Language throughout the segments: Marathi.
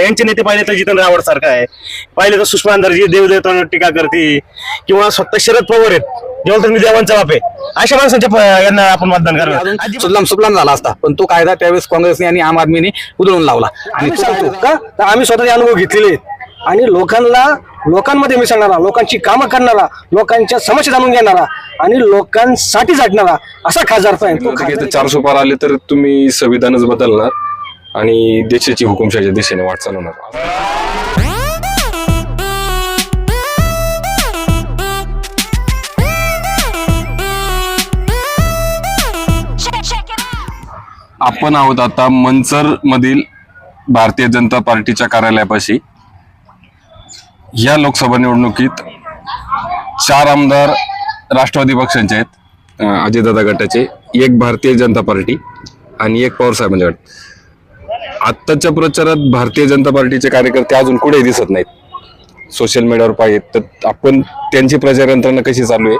यांचे नेते पाहिले तर जितेंद्र आव्हाड सारखा आहे. पाहिले तर सुषमा अंधारजी देवदेवतांवर टीका करते किंवा स्वतः शरद पवार आहेत. जेव्हा मी देवांचा बाप आहे. अशा माणसांच्या यांना आपण मतदान करणार. अजून सुजलाम सुफलाम झाला असता पण तो कायदा त्यावेळेस काँग्रेसने आणि आम आदमीने उधळून लावला. आणि सांगतो का? तर आम्ही स्वतःचे अनुभव घेतलेले आणि लोकांना लोकांमध्ये मिसळणारा लोकांची कामं करणारा लोकांच्या समस्या जाणून घेणारा आणि लोकांसाठी झटणारा असा खासदार पाहिजे तो. आता खासदार काही चारशे पार आले तर तुम्ही संविधानच बदलणार. आणि देशाची हुकुमशाहीच्या दिशेने वाटचाल होणार आपण आहोत आता मंचर मधील भारतीय जनता पार्टीच्या कार्यालयापाशी. या लोकसभा निवडणुकीत चार आमदार राष्ट्रवादी पक्षांचे आहेत अजितदादा गटाचे एक भारतीय जनता पार्टी आणि एक पवार साहेबांचे गट. आत्ताच्या प्रचारात भारतीय जनता पार्टीचे कार्यकर्ते अजून कुठेही दिसत नाहीत. सोशल मीडियावर पाहिजेत तर आपण त्यांची प्रचार यंत्रणा कशी चालू आहे?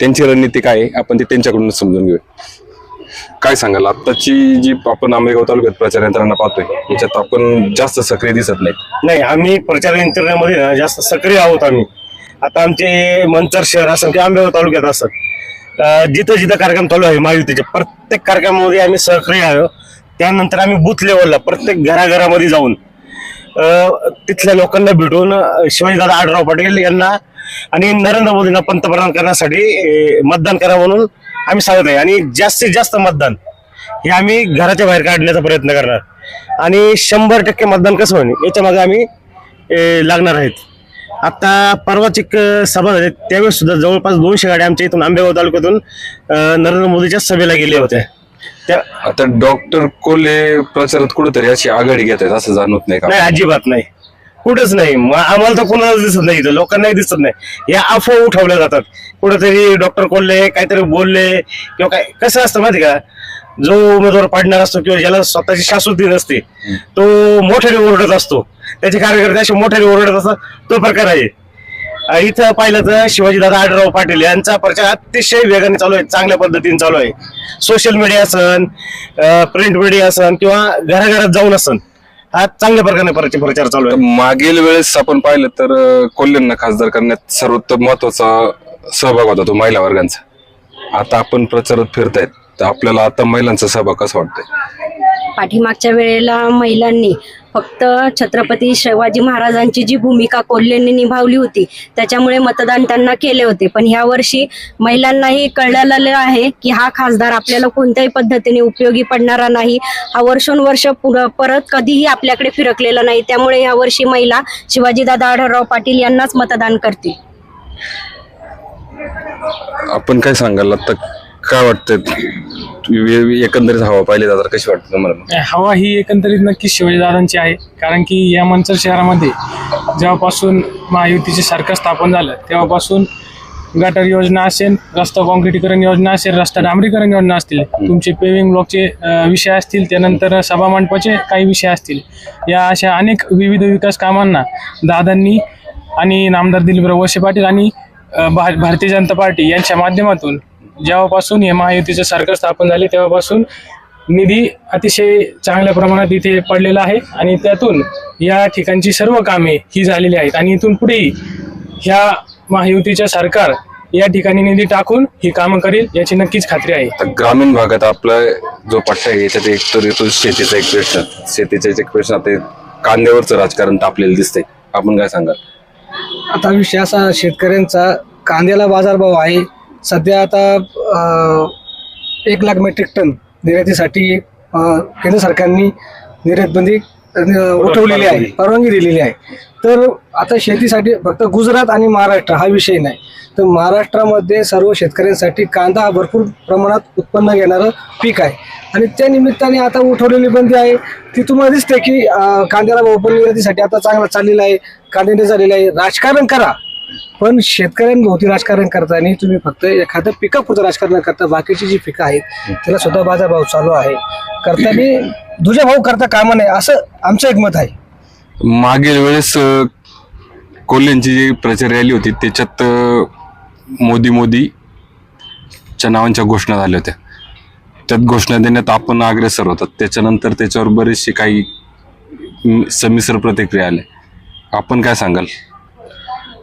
त्यांची रणनीती काय आहे? आपण ते त्यांच्याकडूनच समजून घेऊया. काय सांगाल? आत्ताची जी आपण आंबेगाव तालुक्यात प्रचार यंत्रणा पाहतोय याच्यात आपण जास्त सक्रिय दिसत नाहीत. नाही आम्ही प्रचार यंत्रणेमध्ये ना जास्त सक्रिय आहोत आम्ही. आता आमचे मंचर शहर असं किंवा आंबेगाव तालुक्यात असतात जिथं जिथं कार्यक्रम चालू आहे महायुतीचे प्रत्येक कार्यक्रमामध्ये आम्ही सक्रिय आहोत. त्यानंतर आम्ही बूथ लेवलला प्रत्येक घराघरामध्ये जाऊन तिथल्या लोकांना भेटून शिवाजीदादा आढराव पाटील यांना आणि नरेंद्र मोदींना पंतप्रधान करण्यासाठी मतदान करा म्हणून आम्ही सांगत आहे. आणि जास्तीत जास्त मतदान हे आम्ही घराच्या बाहेर काढण्याचा प्रयत्न करणार. आणि शंभर टक्के मतदान कसं होईल? याच्या मागे आम्ही लागणार आहेत. आता परवाची एक सभा झाली. त्यावेळेस सुद्धा जवळपास दोनशे गाड्या आमच्या इथून आंबेगाव तालुक्यातून नरेंद्र मोदीच्या सभेला गेल्या होत्या. त्या आता डॉक्टर कोल्हे प्रचारात कुठेतरी अशी आघाडी घेत आहेत असं जाणवत नाही का? अजिबात नाही. कुठंच नाही. म- आम्हाला तर कोणालाच दिसत नाही इथं लोकांनाही दिसत नाही. या अफवा उठवल्या जातात. कुठेतरी डॉक्टर कोल्हे काहीतरी बोलले किंवा काय कसं असतं माहिती का? जो उमेदवार पाडणार असतो किंवा ज्याला स्वतःची शाश्वती नसते तो मोठ्याने ओरडत असतो. त्याचे कार्यकर्ते असे मोठ्याने ओरडत असतात. तो प्रकार आहे. इथं पाहिलं तर शिवाजीदादा आढळराव पाटील यांचा प्रचार अतिशय वेगाने चालू आहे चांगल्या पद्धतीने चालू आहे. सोशल मीडिया असन प्रिंट मीडिया असन किंवा घराघरात जाऊन असन हा चांगल्या प्रकारे प्रचार प्रचार चालू आहे. मागील वेळेस आपण पाहिलं तर अं, कोल्हेंना खासदार करण्यात सर्वोत्तम महत्त्वाचा सहभाग होता तो महिला वर्गांचा. आता आपण प्रचारात फिरतायत तर आपल्याला आता महिलांचा सहभाग कसा वाटतोय? पाठीमागच्या वेळेला महिलांनी फक्त छत्रपती शिवाजी महाराजांची जी भूमिका कोल्हेंनी निभावली होती त्याच्यामुळे मतदान त्यांना केले होते. पण ह्या वर्षी महिलांनाही कळलेलं आहे की हा खासदार आपल्याला कोणत्याही पद्धतीने उपयोगी पडणारा नाही. हा वर्षोनवर्ष परत कधीही आपल्याकडे फिरकलेला नाही. त्यामुळे ह्या वर्षी महिला शिवाजीदादा आढळराव पाटील यांनाच मतदान करतील. आपण काय सांगाल? आता काय वाटतं एकंदरीत हवा पाहिली जातात कशी वाटते तुम्हाला? हवा ही एकंदरीत नक्कीच शिवाजीदादांची आहे कारण की या मंचर शहरामध्ये जेव्हापासून महायुतीचे सरकार स्थापन झालं तेव्हापासून गटर योजना असेल रस्ता काँक्रिटीकरण योजना असेल रस्ता डांबरीकरण योजना असतील तुमचे पेविंग ब्लॉकचे विषय असतील त्यानंतर सभा मंडपाचे काही विषय असतील या अशा अनेक विविध विकास कामांना दादांनी आणि नामदार दिलीपराव वळसे पाटील आणि भा- भारतीय जनता पार्टी यांच्या माध्यमातून जेव्हापासून हे महायुतीचे सरकार स्थापन झाले तेव्हापासून निधी अतिशय चांगल्या प्रमाणात इथे पडलेला आहे आणि त्यातून या ठिकाणची सर्व कामे ही झालेली आहेत. आणि इथून पुढेही ह्या महायुतीच्या सरकार या ठिकाणी निधी टाकून ही कामं करेल याची नक्कीच खात्री आहे. आता ग्रामीण भागात आपला जो पट्टा आहे याच्यात एक तर येतो शेतीचा एक प्रश्न. शेतीचा एक प्रश्न आता कांद्यावरचं राजकारण तापलेलं दिसतंय. आपण काय सांगाल? आता विषय असा शेतकऱ्यांचा कांद्याला बाजारभाव आहे सध्या आता एक लाख मेट्रिक टन निर्यातीसाठी केंद्र सरकारने निर्यात बंदी अं, उठवलेली आहे परवानगी दिलेली. आहे. तर आता शेतीसाठी फक्त गुजरात आणि महाराष्ट्र हा विषय नाही. तर महाराष्ट्रामध्ये सर्व शेतकऱ्यांसाठी कांदा हा भरपूर प्रमाणात उत्पन्न घेणारं पीक आहे. आणि त्या निमित्ताने आता उठवलेली बंदी आहे. ती तुम्हाला दिसते की कांद्याला निर्यातीसाठी आता चांगला चाललेला आहे. कांद्याने झालेला आहे. राजकारण करा. पण शेतकऱ्यांभोवती राजकारण करताना तुम्ही फक्त एखादं पिकापुरतं राजकारण करता बाकीची जी पिकं आहेत त्याला सुद्धा बाजारभाव चालू आहे. करताना दुजा भाऊ करता कामा नये असं आमचं एक मत आहे. मागील वेळेस कोल्ह्यांची जी प्रचार रॅली होती त्याच्यात मोदी मोदीच्या नावांच्या घोषणा झाल्या होत्या. त्यात घोषणा देण्यात आपण अग्रेसर होतात. त्याच्यानंतर त्याच्यावर बरेचसे काही म, संमिश्र प्रतिक्रिया आल्या. आपण काय सांगाल?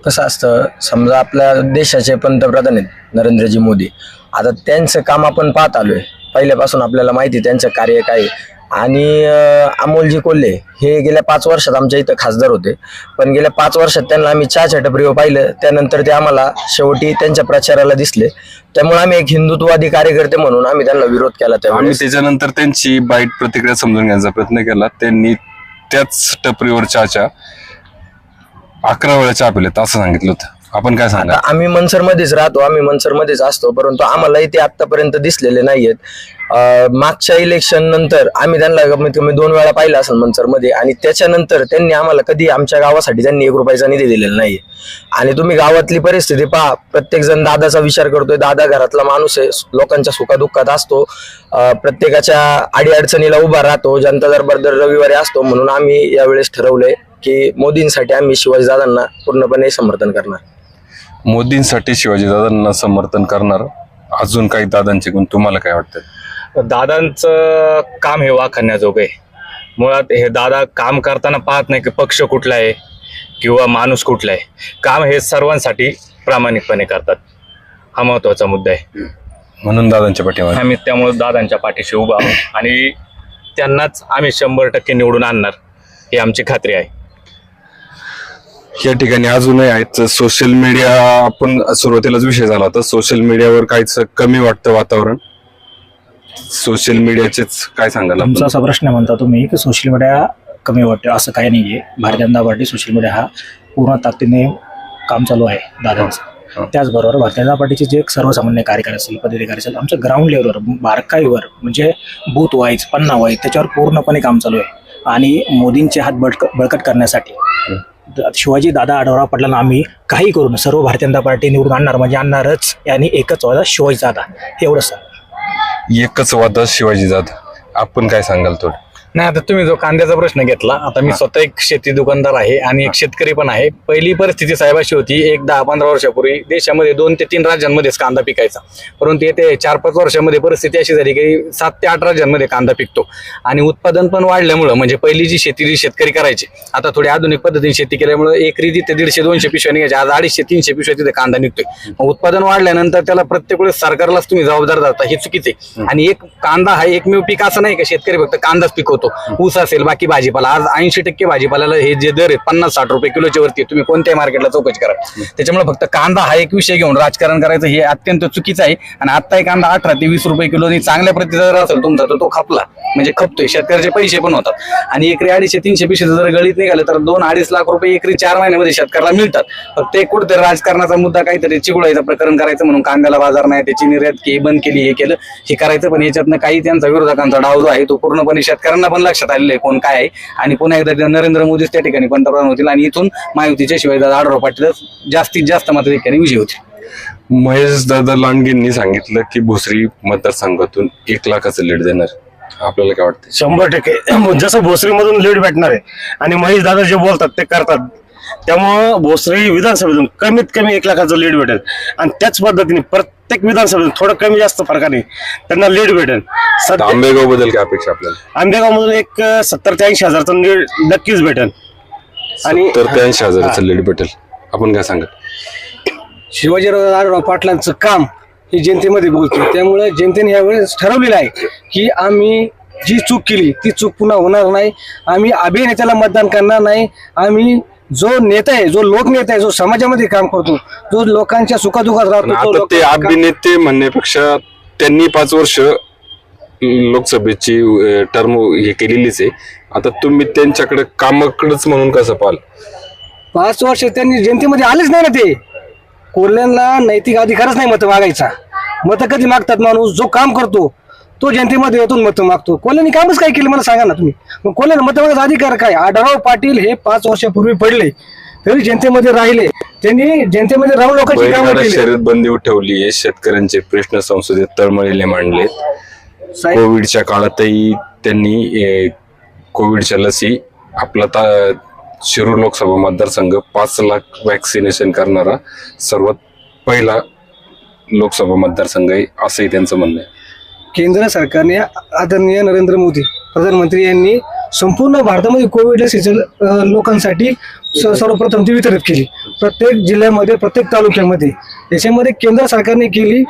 कसं असतं समजा आपल्या देशाचे पंतप्रधान आहेत नरेंद्रजी मोदी. आता त्यांचं काम आपण पाहत आलो आहे पहिल्यापासून आपल्याला माहिती आहे त्यांचं कार्य काय आहे. आणि अं, अमोलजी कोल्हे हे गेल्या पाच वर्षात आमच्या इथं खासदार होते. पण गेल्या पाच वर्षात त्यांना आम्ही चहाच्या टपरीवर पाहिलं. त्यानंतर ते आम्हाला शेवटी त्यांच्या प्रचाराला दिसले. त्यामुळे आम्ही एक हिंदुत्ववादी कार्यकर्ते म्हणून आम्ही त्यांना विरोध केला आम्ही त्यावेळेस त्याच्यानंतर त्यांची बाईट प्रतिक्रिया समजून घेण्याचा प्रयत्न केला. त्यांनी त्याच टपरीवर चहाच्या अकरा वेळा चहा पिलेत असं सांगितलं होतं. आपण काय सांगा आता आम्ही मनसरमध्येच राहतो आम्ही मनसरमध्येच असतो परंतु आम्हालाही ते आतापर्यंत दिसलेले नाहीयेत. अं, मागच्या इलेक्शन नंतर आम्ही त्यांना कमीत कमी दोन वेळा पाहिलं असेल मनसरमध्ये आणि त्याच्यानंतर त्यांनी आम्हाला कधी आमच्या गावासाठी त्यांनी एक रुपयाचा निधी दिलेला नाहीये. आणि तुम्ही गावातली परिस्थिती पहा प्रत्येक जण दादाचा विचार करतोय दादा घरातला माणूस आहे लोकांच्या सुखादुःखात असतो अं, प्रत्येकाच्या अडीअडचणीला उभा राहतो जनता दरबार दर रविवारी असतो म्हणून आम्ही यावेळेस ठरवलंय की मोदींसाठी आम्ही शिवाजीदादांना पूर्णपणे समर्थन करणार. मोदींसाठी शिवाजीदादांना समर्थन करणार. अजून काही दादांचे गुण तुम्हाला काय वाटतं दादांचं काम हे वाखाणण्याजोगं आहे. मुळात हे दादा काम करताना पाहत नाही की पक्ष कुठला आहे किंवा माणूस कुठला आहे. काम हे सर्वांसाठी प्रामाणिकपणे करतात. हा महत्त्वाचा मुद्दा आहे. म्हणून दादांच्या पाठीमागे. आम्ही त्यामुळे दादांच्या पाठीशी उभा आहोत. आणि त्यांनाच आम्ही शंभर टक्के निवडून आणणार ही आमची खात्री आहे. या ठिकाणी अजूनही आहेत. सोशल मीडिया आपण सुरुवातीलाच विषय झाला होता. सोशल मीडियावर काहीच कमी वाटतं वातावरण? सोशल मीडियाचेच काय सांगाल? तुमचा असा प्रश्न म्हणता तुम्ही की सोशल मीडिया कमी वाटतो असं काही नाहीये. Bharatiya Janata party social media हा पूर्ण ताकदीने काम चालू आहे दादांचं. त्याचबरोबर भारतीय जनता पार्टीचे जे सर्वसामान्य कार्यकारी असेल पदाधिकारी असेल आमच्या ग्राउंड लेवलवर बारकाईवर म्हणजे बूथ वाईज पन्ना वाईज त्याच्यावर पूर्णपणे काम चालू आहे. आणि मोदींचे हात बळक बळकट करण्यासाठी शिवाजी दादा आढावा पडला आम्ही काही करून सर्व भारतीय जनता पार्टी निवडून आणणार म्हणजे आणणारच. आणि एकच वादा शिवाजी दादा. एवढंच सर एकच वादा शिवाजी दादा. आपण काय सांगाल थोडं? नाही आता तुम्ही जो कांद्याचा प्रश्न घेतला आता मी स्वतः एक शेती दुकानदार आहे आणि एक शेतकरी पण आहे. पहिली परिस्थिती साहेब अशी होती एक दहा पंधरा वर्षापूर्वी देशामध्ये दोन ते तीन राज्यांमध्येच कांदा पिकायचा. परंतु येते चार पाच वर्षामध्ये परिस्थिती अशी झाली की सात ते आठ राज्यांमध्ये कांदा पिकतो. आणि उत्पादन पण वाढल्यामुळं म्हणजे पहिली जी शेती जी शेतकरी करायचे आता थोडी आधुनिक पद्धतीने शेती केल्यामुळे एकरी तिथे दीडशे दोनशे पिशव्या निघायच्या. आज अडीचशे तीनशे पिशव्या तिथे कांदा निघतोय. मग उत्पादन वाढल्यानंतर त्याला प्रत्येक वेळेस सरकारलाच तुम्ही जबाबदार धरता. हे चुकीचे आणि एक कांदा हा एकमेव पीक असं नाही का शेतकरी फक्त कांदाच पिकवतो. ऊस असेल बाकी भाजीपाला. आज ऐंशी टक्के भाजीपाल्याला हे जे दर आहेत पन्नास साठ रुपये किलोच्या वरती तुम्ही कोणत्याही मार्केटला चौकशी करा. त्याच्यामुळे फक्त कांदा हा एक विषय घेऊन राजकारण करायचं हे अत्यंत चुकीचं आहे. आणि आत्ताही एक कांदा अठरा ते वीस रुपये किलो चांगल्या प्रतिसाद जर असेल तुमचा तर तो खपला. म्हणजे खपतोय. शेतकऱ्याचे पैसे पण होतात. आणि एकरी अडीचशे तीनशे पिशे जर गळीत निघाले तर दोन अडीच लाख रुपये एकरी चार महिन्यामध्ये शेतकऱ्याला मिळतात. फक्त एक कुठेतरी राजकारणाचा मुद्दा काहीतरी चिघळायचं प्रकरण करायचं म्हणून कांद्याला बाजार नाही त्याची निर्यात केली बंद केली हे केलं हे करायचं. पण याच्यातनं काही त्यांचा विरोधकांचा डाव जो आहे तो पूर्णपणे शेतकऱ्यांना पण लक्षात आलेलं आहे कोण काय आहे. आणि पुन्हा एकदा नरेंद्र मोदीच त्या ठिकाणी पंतप्रधान होतील आणि इथून महायुतीच्या शिवाय आढळराव पाटीलच जास्तीत जास्त मत ठिकाणी विजय होतील. महेश दादा लांडगेंनी सांगितलं की भोसरी मतदारसंघातून एक लाखाचं लीड देणार. आपल्याला काय वाटतं शंभर टक्के. जसं भोसरीमधून लीड भेटणार आहे आणि महेश दादा जे बोलतात ते करतात. त्यामुळं भोसरी विधानसभेतून कमीत कमी एक लाखाचं लीड भेटेल. आणि त्याच पद्धतीने प्रत्येक विधानसभेतून थोडं कमी जास्त फरकाने त्यांना लीड भेटेल. सध्या आंबेगावबद्दल काय अपेक्षा आपल्याला? आंबेगावमधून एक सत्तर ते ऐंशी हजारचं लीड नक्कीच भेटेल. आणि तर ते ऐंशी हजाराचं लीड भेटेल. आपण काय सांगाल शिवाजीराव पाटलांचं काम हे जनतेमध्ये बोलतो त्यामुळे जनतेने यावेळेस ठरवलेलं आहे की आम्ही जी चूक केली ती चूक पुन्हा होणार नाही. आम्ही अभिनेत्याला मतदान करणार नाही. आम्ही जो नेता आहे जो लोकनेता आहे जो समाजामध्ये काम करतो जो लोकांच्या सुखादुखात राहतो तो आता ते अभिनेते म्हणण्यापेक्षा त्यांनी पाच वर्ष लोकसभेची टर्म हे केलेलीच आहे. आता तुम्ही त्यांच्याकडे कामाकडेच म्हणून कसं पाहाल? पाच वर्ष त्यांनी जनतेमध्ये आलेच नाही ना ते. कोल्ह्यांना नैतिक अधिकारच नाही मतं मागायचा. मतं कधी मागतात माणूस? जो काम करतो तो जनतेमध्ये येतून मतं मागतो. कोल्ह्यांनी कामच काय केलं मला सांगा ना तुम्ही? मग कोल्ह्याला मतं मागायचा अधिकार काय? आढळराव पाटील हे पाच वर्षापूर्वी पडले तरी जनतेमध्ये राहिले. त्यांनी जनतेमध्ये राहून लोकांची कामं बैलगाडा केली. शर्यत बंदी ठेवली आहे. शेतकऱ्यांचे प्रश्न संसदेत तळमळीले मांडले. साहेब. कोविडच्या काळातही त्यांनी ए, कोविडच्या लसी आपला ता शिरूर लोकसभा मतदारसंघ पाच लाख वॅक्सिनेशन करणारा सर्वात पहिला लोकसभा मतदारसंघ आहे असंही त्यांचं म्हणणं आहे. केंद्र सरकारने आदरणीय नरेंद्र मोदी प्रधानमंत्री यांनी संपूर्ण भारतामध्ये कोविड लस लोकांसाठी स- सर्वप्रथम ती वितरित केली. प्रत्येक जिल्ह्यामध्ये प्रत्येक तालुक्यामध्ये. याच्यामध्ये केंद्र सरकारने केली.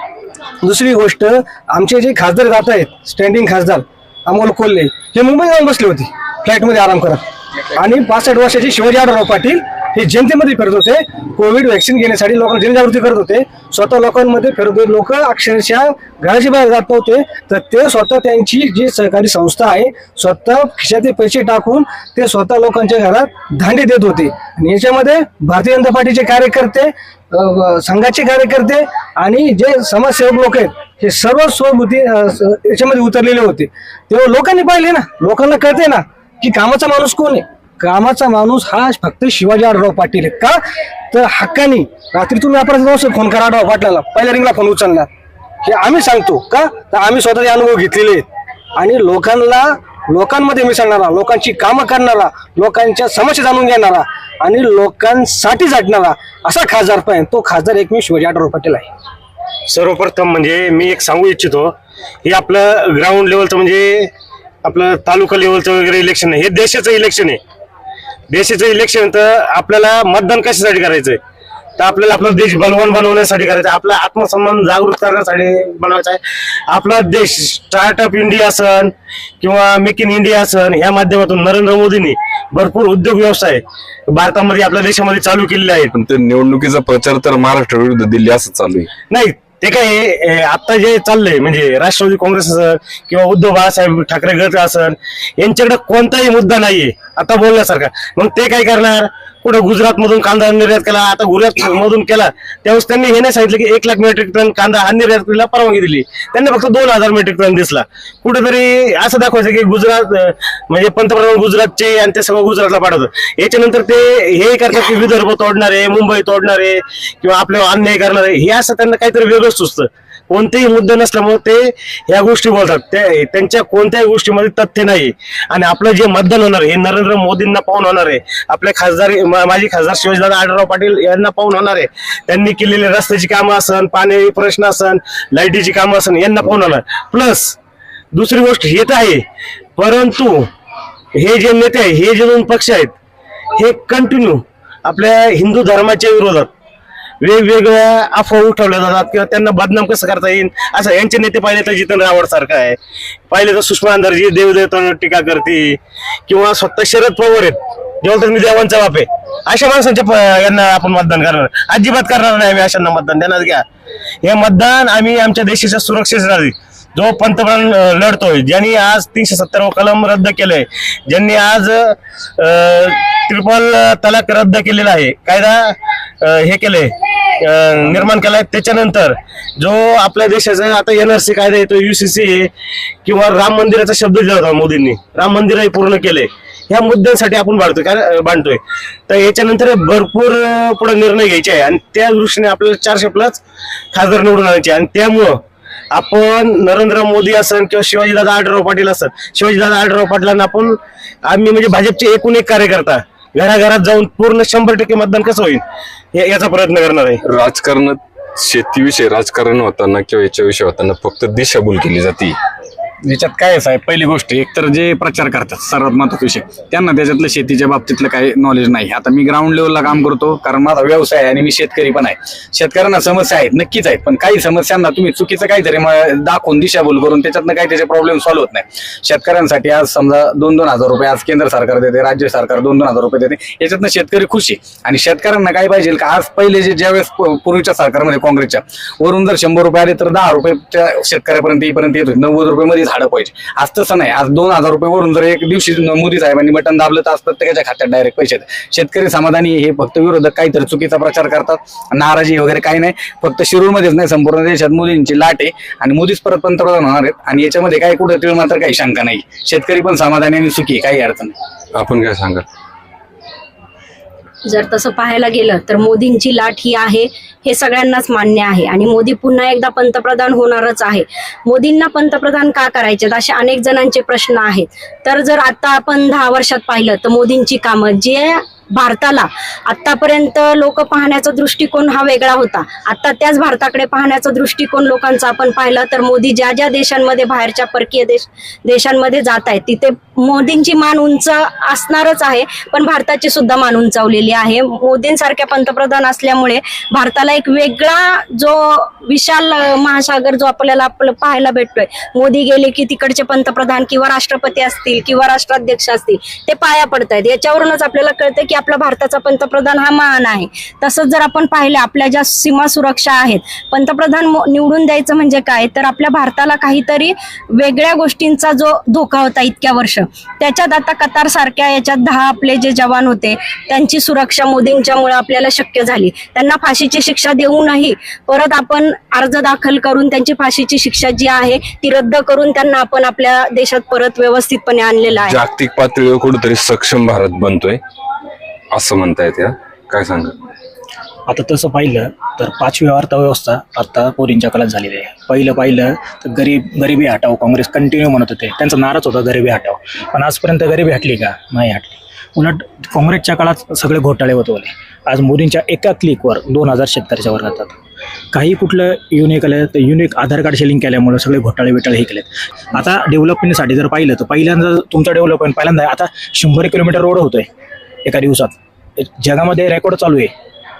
दुसरी गोष्ट आमचे जे खासदार जात आहेत स्टँडिंग खासदार अमोल कोल्हे हे मुंबईत जाऊन बसले होते. फ्लाईटमध्ये आराम करत आणि पासष्ट वर्षाचे शिवाजी आढळराव पाटील हे जनतेमध्ये फिरत होते. कोविड व्हॅक्सिन घेण्यासाठी लोकांना जनजागृती करत होते. स्वतः लोकांमध्ये फिरत होते. लोक अक्षरशः घराच्या बाहेर जात नव्हते. तर ते स्वतः त्यांची जी सहकारी संस्था आहे स्वतः खिशातले पैसे टाकून ते स्वतः लोकांच्या घरात धांडे देत होते. आणि याच्यामध्ये भारतीय जनता पार्टीचे कार्यकर्ते संघाचे कार्यकर्ते आणि जे समाजसेवक लोक आहेत हे सर्व स्वभूती याच्यामध्ये उतरलेले होते. तेव्हा लोकांनी पाहिले ना लोकांना कळते ना की कामाचा माणूस कोण आहे? कामाचा माणूस हा फक्त शिवाजी आढळराव पाटील आहे का? तर हक्कानी रात्री तुम्ही अपराधी फोन करा आढळराव पाटलाला. पहिल्या रिंगला फोन उचलणार हे आम्ही सांगतो का? तर आम्ही स्वतःचे अनुभव घेतलेले आहेत. आणि लोकांना लोकांमध्ये मिसळणारा लोकांची कामं करणारा लोकांच्या समस्या जाणून घेणारा आणि लोकांसाठी झटणारा असा खासदार पण तो खासदार एकमेव शिवाजी आढळराव पाटील आहे. सर्वप्रथम म्हणजे मी एक सांगू इच्छितो हे आपलं ग्राउंड लेवलचं म्हणजे आपलं तालुका लेवलचं वगैरे इलेक्शन आहे. हे देशाचं इलेक्शन आहे. देशाचं इलेक्शन तर आपल्याला मतदान कशासाठी करायचंय? तर आपल्याला आपला देश बलवान बनवण्यासाठी करायचा आहे. आपला आत्मसन्मान जागृत करण्यासाठी बनवायचा आहे आपला देश स्टार्टअप इंडिया असन किंवा मेक इन इंडिया असन या माध्यमातून नरेंद्र मोदींनी भरपूर उद्योग व्यवसाय भारतामध्ये आपल्या देशामध्ये चालू केलेले आहेत. निवडणुकीचा प्रचार तर महाराष्ट्र विरुद्ध दिल्ली असं चालू आहे. नाही ते काय आहे, आता जे चाललंय म्हणजे राष्ट्रवादी काँग्रेस असेल किंवा उद्धव बाळासाहेब ठाकरे गट असेल यांच्याकडे कोणताही मुद्दा नाहीये आता बोलण्यासारखा मग ते काय करणार? कुठं गुजरात मधून कांदा निर्यात केला आता गुजरात मधून केला त्यावेळेस त्यांनी हे नाही सांगितलं की एक लाख मेट्रिक टन कांदा हा निर्यातीला परवानगी दिली. त्यांनी फक्त दोन हजार मेट्रिक टन दिसला. कुठेतरी असं दाखवायचं की गुजरात म्हणजे पंतप्रधान गुजरातचे आणि ते सगळं गुजरातला पाठवतात याच्यानंतर ते हे करतात की विदर्भ तोडणारे मुंबई तोडणारे किंवा आपल्यावर अन्याय करणारे हे असं त्यांना काहीतरी वेगळंच सुचतं. कोणतेही मुद्दे नसल्यामुळे ते या गोष्टी बोलतात. ते त्यांच्या कोणत्याही गोष्टीमध्ये तथ्य नाही. आणि आपलं जे मतदान होणार हे नरेंद्र मोदींना पाहून होणार आहे. आपले खासदार मा- माजी खासदार शिवाजीदादा आढळराव पाटील यांना पाहून होणार आहे. त्यांनी केलेले रस्त्याची कामं असन पाणी प्रश्न असन लाईटीची कामं असन यांना पाहून होणार. प्लस दुसरी गोष्ट हे तर आहे. परंतु हे जे नेते आहे हे जे दोन पक्ष आहेत हे कंटिन्यू आपल्या हिंदू धर्माच्या विरोधात. वेगवेगळ्या अफवा उठवल्या जातात किंवा त्यांना बदनाम कसं करता येईल? असं यांचे नेते पाहिले तर जितेंद्र आव्हाड सारखं आहे. पाहिले तर सुषमा अंधारजी देवदेवतांवर टीका करते किंवा स्वतः शरद पवार आहेत. जेव्हा तर मी देवांचा बाप आहे. अशा माणसांच्या यांना आपण मतदान करणार. अजिबात करणार नाही आम्ही अशांना मतदान. देणार घ्या. हे मतदान आम्ही आमच्या देशाच्या सुरक्षेसाठी जो पंतप्रधान लढतोय ज्यांनी आज तीनशे सत्तर कलम रद्द केलंय ज्यांनी आज ट्रिपल तलाक रद्द केलेला आहे कायदा हे केले निर्माण केलाय त्याच्यानंतर जो आपल्या देशाचा आता एनआरसी कायदा येतो युसीसी किंवा राम मंदिराचा शब्द दिला होता मोदींनी राम मंदिरही पूर्ण केले ह्या मुद्द्यांसाठी आपण बांधतोय काय बांधतोय. तर याच्यानंतर भरपूर पुढे निर्णय घ्यायचे आहे आणि त्या दृष्टीने आपल्याला चारशे प्लस खासदार निवडून आणायचे आणि त्यामुळं आपण नरेंद्र मोदी असन किंवा शिवाजीदादा आढळराव पाटील असन शिवाजीदादा आढळराव पाटलांना आपण आम्ही म्हणजे भाजपचे एकूण एक कार्यकर्ता घराघरात जाऊन पूर्ण शंभर टक्के मतदान कसं होईल? याचा प्रयत्न करणार आहे. राजकारणात शेतीविषयी राजकारण होताना किंवा याच्याविषयी होताना फक्त दिशाभूल केली जाते. याच्यात काय आहे साहेब? पहिली गोष्ट एक तर जे प्रचार करतात सर्वात महत्त्वाचा विषय त्यांना त्याच्यातलं शेतीच्या बाबतीतलं काही नॉलेज नाही. आता मी ग्राउंड लेवलला काम करतो कारण माझा व्यवसाय आहे आणि मी शेतकरी पण आहे. शेतकऱ्यांना समस्या आहेत नक्कीच आहेत पण काही समस्यांना तुम्ही चुकीचं काहीतरी दाखवून दिशाभूल करून त्याच्यातनं काही त्याचे प्रॉब्लेम सॉल्व्ह होत नाही. शेतकऱ्यांसाठी आज समजा दोन दोन हजार रुपये आज केंद्र सरकार देते राज्य सरकार दोन दोन हजार रुपये देते याच्यातनं शेतकरी खुश आहे. आणि शेतकऱ्यांना काय पाहिजे का आज पहिले जे ज्यावेळेस पूर्वीच्या सरकारमध्ये काँग्रेसच्या वरून जर शंभर रुपये आले तर दहा रुपयेच्या शेतकऱ्यापर्यंत येईपर्यंत येत होते. नव्वद रुपये झाडं पाहिजे. आज तसं नाही. आज दोन हजार रुपये वरून जर एक दिवशी मोदी साहेबांनी बटन दाबलं तर आज प्रत्येकाच्या खात्यात डायरेक्ट पैसे. शेतकरी समाधानी हे फक्त विरोधक काहीतरी चुकीचा प्रचार करतात. नाराजी वगैरे काही नाही. फक्त शिरूरमध्येच नाही संपूर्ण देशात मोदींची लाट आहे. आणि मोदीच परत पंतप्रधान होणार आहेत. आणि याच्यामध्ये काही कुठं मात्र काही शंका नाही. शेतकरी पण समाधानी आणि सुखी काही अडचण नाही. आपण काय सांगा जर तसं पाहायला गेलं तर मोदींची लाट ही आहे हे सगळ्यांनाच मान्य आहे. आणि मोदी पुन्हा एकदा पंतप्रधान होणारच आहे. मोदींना पंतप्रधान का करायचे असे अनेक जणांचे प्रश्न आहेत. तर जर आता आपण दहा वर्षात पाहिलं तर मोदींची कामं जे भारताला. आतापर्यंत लोक पाहण्याचा दृष्टिकोन हा वेगळा होता. आता त्याच भारताकडे पाहण्याचा दृष्टिकोन लोकांचा आपण पाहिला तर मोदी ज्या ज्या देशांमध्ये बाहेरच्या परकीय देश देशांमध्ये जात आहेत तिथे मोदींची मान उंच असणारच आहे पण भारताची सुद्धा मान उंचावलेली आहे. मोदींसारख्या पंतप्रधान असल्यामुळे भारताला एक वेगळा जो विशाल महासागर जो आपल्याला आपलं पाहायला भेटतोय. मोदी गेले की तिकडचे पंतप्रधान किंवा राष्ट्रपती असतील किंवा राष्ट्राध्यक्ष असतील ते पाया पडतायत. याच्यावरूनच आपल्याला कळतं की आपला भारताचा पंतप्रधान हा महान आहे. तसंच जर आपण पाहिलं आपल्या ज्या सीमा सुरक्षा आहेत पंतप्रधान निवडून द्यायचं म्हणजे काय? तर आपल्या भारताला काहीतरी वेगळ्या गोष्टींचा जो धोका होता इतक्या वर्ष त्याच्यात आता कतार सारख्या याच्यात दहा आपले जे जवान होते त्यांची सुरक्षा मोदींच्यामुळे आपल्याला शक्य झाली. त्यांना फाशीची शिक्षा देऊनही परत आपण अर्ज दाखल करून त्यांची फाशीची शिक्षा जी आहे ती रद्द करून त्यांना आपण आपल्या देशात परत व्यवस्थितपणे आणलेलं आहे. जागतिक पातळीवर कुठेतरी सक्षम भारत बनतोय. असं म्हणता या? काय सांगा आता तसं पाहिलं तर पाचवी अर्थव्यवस्था आता मोदींच्या काळात झालेली आहे. पहिलं पाहिलं तर गरीब गरिबी हटाव काँग्रेस कंटिन्यू म्हणत होते. त्यांचा नाराज होता गरिबी हटाव. पण आजपर्यंत गरिबी हटली का? नाही हटली. उलट काँग्रेसच्या काळात सगळे घोटाळे होत होते आज मोदींच्या एका क्लिकवर दोन हजार शेतकऱ्याच्या वर जातात काही कुठलं युनिक आलं तर युनिक आधार कार्डशी लिंक केल्यामुळे सगळे घोटाळे बिटाळे हे केलेत. आता डेव्हलपमेंटसाठी जर पाहिलं तर पहिल्यांदा तुमचा डेव्हलपमेंट पहिल्यांदा आता शंभर किलोमीटर रोड होतोय. एका दिवसात. जगामध्ये रेकॉर्ड चालू आहे.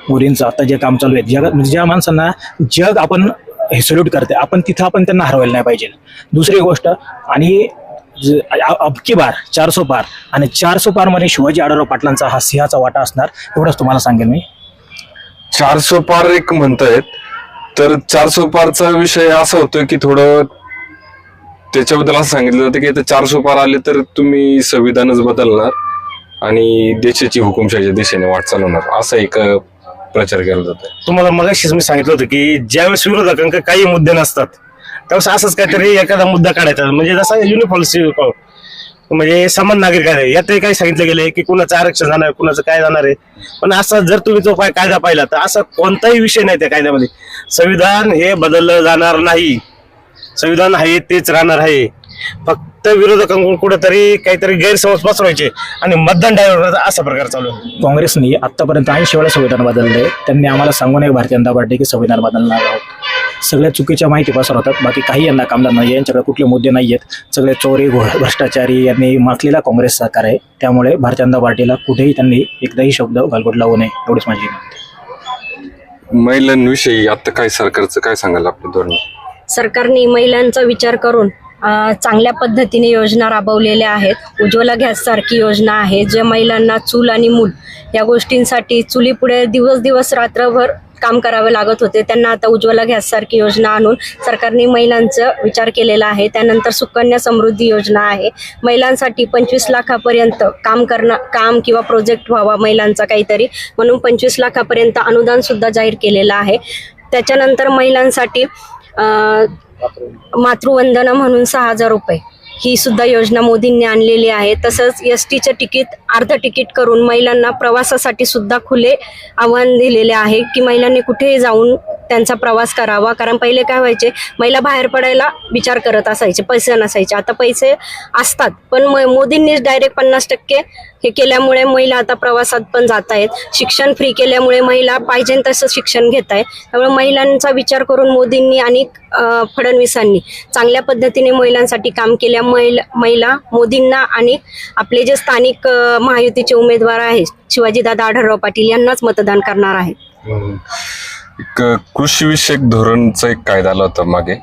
मोदींचं आता जे काम चालू आहे. जगात म्हणजे ज्या माणसांना जग आपण हे सल्यूट करते आपण तिथं आपण त्यांना हरवायला नाही पाहिजे. दुसरी गोष्ट आणि अबकी बार चारसो पार आणि चारसो पारमध्ये शिवाजी आढळराव पाटलांचा हा सिंहाचा वाटा असणार एवढंच तुम्हाला सांगेन मी. चारसो पार एक म्हणतायत तर चारसो पारचा विषय असा होतोय की थोडं त्याच्याबद्दल असं सांगितलं जातं की चारसो पार आले तर तुम्ही संविधानच बदलणार. आणि देशाची हुकुमशाहीच्या दिशेने वाटचाल होणार असा एक प्रचार केला जातो तुम्हाला मगाशीच मी सांगितलं होतं की ज्यावेळेस विरोधकांकडे काही मुद्दे नसतात त्यावेळेस असंच काहीतरी एखादा मुद्दा काढायचा. म्हणजे जसा युनिफॉर्म म्हणजे समान नागरिक आहे. यातही काय सांगितलं गेलंय की कुणाचं आरक्षण जाणार आहे कुणाचं काय जाणार आहे. पण असा जर तुम्ही तो काय कायदा पाहिला तर असा कोणताही विषय नाही त्या कायद्यामध्ये. संविधान हे बदललं जाणार नाही. संविधान आहे तेच राहणार आहे. फक्त विरोधकांकडून कुठेतरी काहीतरी गैरसमज पसरवायचे आणि मतदान डायव्हर असा प्रकार चालू आहे. काँग्रेसनी आतापर्यंत ऐंशी वेळा संविधान बदलले. त्यांनी आम्हाला सांगू नये भारतीय जनता पार्टी की संविधान बदलणार आहोत. सगळ्या चुकीच्या माहिती पसरवतात. बाकी काही यांना कामदार नाही यांच्याकडे कुठले मुद्दे नाही आहेत सगळे चोरी भ्रष्टाचारी यांनी माखलेला काँग्रेस सरकार आहे. त्यामुळे भारतीय जनता पार्टीला कुठेही त्यांनी एकदाही शब्द गालबोट लावू नये. एवढीच माझी विनंती. महिलांविषयी आता काय सरकारचं काय सांगाल आपलं धोरण? सरकारने महिलांचा विचार करून चांगल्या पद्धतीने योजना राबवलेल्या आहेत. उज्ज्वला गॅससारखी योजना आहे जे महिलांना चूल आणि मूल या गोष्टींसाठी चुलीपुढे दिवस दिवस रात्रभर काम करावे लागत होते. त्यांना आता उज्ज्वला गॅससारखी योजना आणून सरकारने महिलांचा विचार केलेला आहे. त्यानंतर सुकन्या समृद्धी योजना आहे. महिलांसाठी पंचवीस लाखापर्यंत काम करणं काम किंवा प्रोजेक्ट व्हावा महिलांचा काहीतरी. म्हणून पंचवीस लाखापर्यंत अनुदानसुद्धा जाहीर केलेलं आहे. त्याच्यानंतर महिलांसाठी मातृवंदना म्हणून सहा हजार रुपये. ही सुद्धा योजना मोदींनी आणलेली आहे. तसंच एस टीचं तिकीट अर्ध तिकीट करून महिलांना प्रवासासाठी सुद्धा खुले आव्हान दिलेले आहे की महिलांनी कुठेही जाऊन त्यांचा प्रवास करावा. कारण पहिले काय व्हायचे महिला बाहेर पडायला विचार करत असायचे पैसे नसायचे. आता पैसे असतात पण म- मोदींनीच डायरेक्ट पन्नास टक्के हे केल्यामुळे महिला आता प्रवासात पण जात आहेत. शिक्षण फ्री केल्यामुळे महिला पाहिजे तसं शिक्षण घेत आहे त्यामुळे महिलांचा विचार करून मोदींनी आणि फडणवीसांनी चांगल्या पद्धतीने महिलांसाठी काम केल्या. महिला महिला मोदींना आणि आपले जे स्थानिक महायुतीचे उमेदवार आहेत. शिवाजीदादा आढळराव पाटील यांनाच मतदान करणार आहे एक कृषी विषयक धोरणचा एक कायदा आला होता मागे.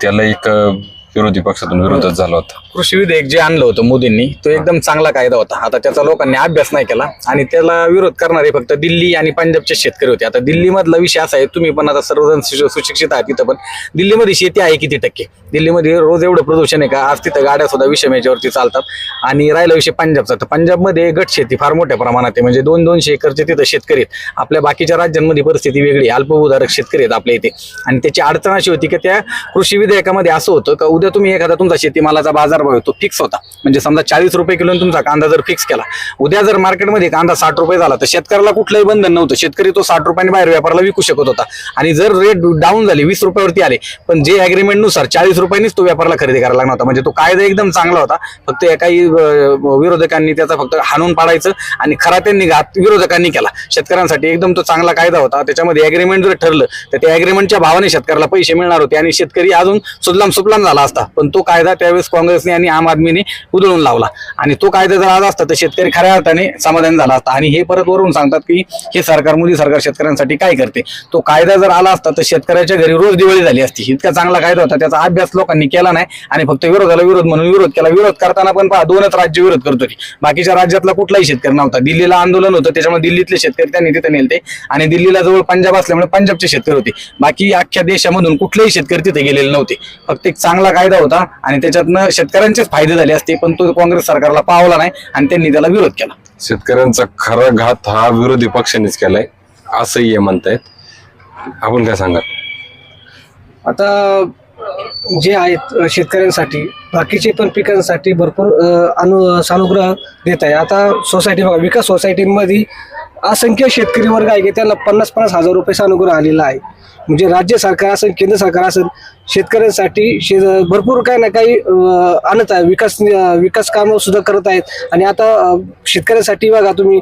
त्याला एक विरोधी पक्षातून विरोधच झाला होता. कृषी विधेयक जे आणलं होतं मोदींनी तो एकदम चांगला कायदा होता. आता त्याचा लोकांनी अभ्यास नाही केला आणि त्याला विरोध करणारे फक्त दिल्ली आणि पंजाबचे शेतकरी होते. आता दिल्लीमधला विषय असा आहे तुम्ही पण आता सर्वजण सुशिक्षित आहात तिथं पण. दिल्लीमध्ये शेती आहे किती टक्के? दिल्लीमध्ये रोज एवढं प्रदूषण आहे का? आज तिथं गाड्या सुद्धा विषम याच्यावरती चालतात. आणि राहिला विषय पंजाबचा. तर पंजाबमध्ये गट शेती फार मोठ्या प्रमाणात आहे. म्हणजे दोन दोनशे एकरचे तिथं शेतकरी आहेत. आपल्या बाकीच्या राज्यांमध्ये परिस्थिती वेगळी आहे. अल्पभूधारक शेतकरी आहेत आपल्या इथे. आणि त्याची अडचण अशी होती की त्या कृषी विधेयकामध्ये असं होतं का उद्या तुम्ही एखादा तुमचा शेतीमालाचा बाजार बाजारभाव आहे तो फिक्स होता. म्हणजे समजा चाळीस रुपये किलो तुमचा कांदा जर फिक्स केला. उद्या जर मार्केटमध्ये कांदा साठ रुपये झाला तर शेतकऱ्याला कुठलंही बंधन नव्हतं. शेतकरी तो साठ रुपयाने बाहेर व्यापाराला विकू शकत होता. आणि जर रेट डाऊन झाले वीस रुपयावरती आले पण जे अग्रीमेंटनुसार चाळीस रुपयांनीच तो व्यापाराला खरेदी करायला लागला होता. म्हणजे तो कायदा एकदम चांगला होता. फक्त काही विरोधकांनी त्याचा फक्त हाणून पाडायचं आणि खरा त्यांनी घात विरोधकांनी केला. शेतकऱ्यांसाठी एकदम तो चांगला कायदा होता. त्याच्यामध्ये अग्रीमेंट जर ठरलं तर त्या अग्रीमेंटच्या भावाने शेतकऱ्याला पैसे मिळणार होते आणि शेतकरी अजून सुजलाम सुपलाम झाला असता. पण तो कायदा त्यावेळेस काँग्रेसने आणि आम आदमीने उधळून लावला. आणि तो कायदा जर आज असता तर शेतकरी खऱ्या अर्थाने समाधान झाला असता. आणि हे परत वरून सांगतात की हे सरकार मोदी सरकार शेतकऱ्यांसाठी काय करते? तो कायदा जर आला असता तर शेतकऱ्याच्या घरी रोज दिवाळी झाली असती. इतका चांगला कायदा होता त्याचा अभ्यास लोकांनी केला नाही. आणि फक्त विरोधाला विरोध म्हणून विरोध केला. विरोध करताना पण पहा दोनच राज्य विरोध करत होती. बाकीच्या राज्यातला कुठलाही शेतकरी नव्हता. दिल्लीला आंदोलन होतं त्याच्यामुळे दिल्लीतले शेतकरी त्यांनी तिथे नेलते. आणि दिल्लीला जवळ पंजाब असल्यामुळे पंजाबचे शेतकरी होते. बाकी अख्ख्या देशामधून कुठलेही शेतकरी तिथे गेलेले नव्हते. फक्त एक चांगला कायदा होता. आणि त्याच्यातनं शेतकऱ्या शेतकऱ्यांचेच फायदे झाले असते पण तो काँग्रेस सरकारला पावला नाही आणि त्यांनी त्याला विरोध केला. शेतकऱ्यांचा खरा घात हा विरोधी पक्षानेच केलाय असंही हे म्हणतायत. आपण काय सांगा आता जे आहेत अ, शेतकऱ्यांसाठी बाकीचे पण पिकांसाठी भरपूर अ, अनु सानुग्रह देत आहे आता सोसायटी बघा विकास सोसायटीमध्ये असंख्य शेतकरी वर्ग आहे की त्यांना पन्नास पन्नास हजार रुपये सानुग्रह आलेला आहे. म्हणजे राज्य सरकार असेल केंद्र सरकार असेल शेतकऱ्यांसाठी शे भरपूर काही ना काही आणत आहे. विकास विकास कामं सुद्धा करत आहेत. आणि आता शेतकऱ्यांसाठी बघा तुम्ही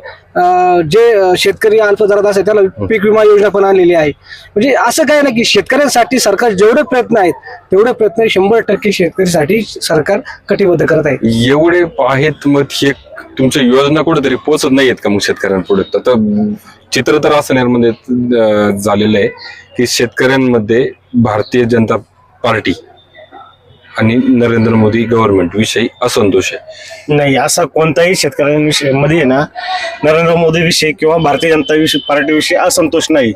जे शेतकरी अल्पदरात असेल त्याला पीक विमा योजना पण आणलेली आहे. म्हणजे असं काय ना की शेतकऱ्यांसाठी सरकार जेवढे प्रयत्न आहेत तेवढे प्रयत्न शंभर टक्के शेतकऱ्यांसाठी सरकार कटिबद्ध करत आहे. एवढे आहेत मग हे तुमच्या योजना कुठेतरी पोहोचत नाहीयेत का मग शेतकऱ्यांपुढे? तर चित्र तर असं निर्माण म्हणजे, झालेलं आहे की शेतकऱ्यांमध्ये भारतीय जनता पार्टी आणि नरेंद्र मोदी गव्हर्नमेंट विषयी असंतोष आहे. नाही असा कोणताही शेतकऱ्यांविषयी मध्ये आहे ना नरेंद्र मोदी विषयी किंवा भारतीय जनता विषयी पार्टीविषयी असंतोष नाही.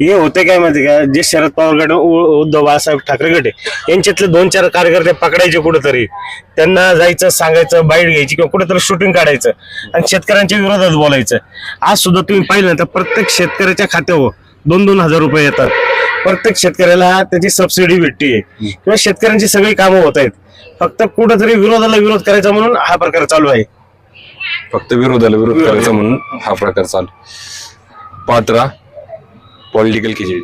हे होते काय माहिती का? जे शरद पवार गट उ- उद्धव बाळासाहेब ठाकरे गट आहे यांच्यातले दोन चार कार्यकर्ते पकडायचे कुठेतरी. त्यांना जायचं सांगायचं बाईट घ्यायची किंवा कुठेतरी शूटिंग काढायचं आणि शेतकऱ्यांच्या विरोधात बोलायचं. आज सुद्धा तुम्ही पाहिलं तर प्रत्येक शेतकऱ्याच्या खात्यावर दोन दोन हजार रुपये येतात. प्रत्येक शेतकऱ्याला त्याची सबसिडी भेटते किंवा शेतकऱ्यांची सगळी कामं होत आहेत. फक्त कुठेतरी विरोधाला विरोध करायचा म्हणून हा प्रकार चालू आहे. फक्त विरोधाला विरोध करायचा म्हणून हा प्रकार चालू. पात्रा पॉलिटिकल खिचडी.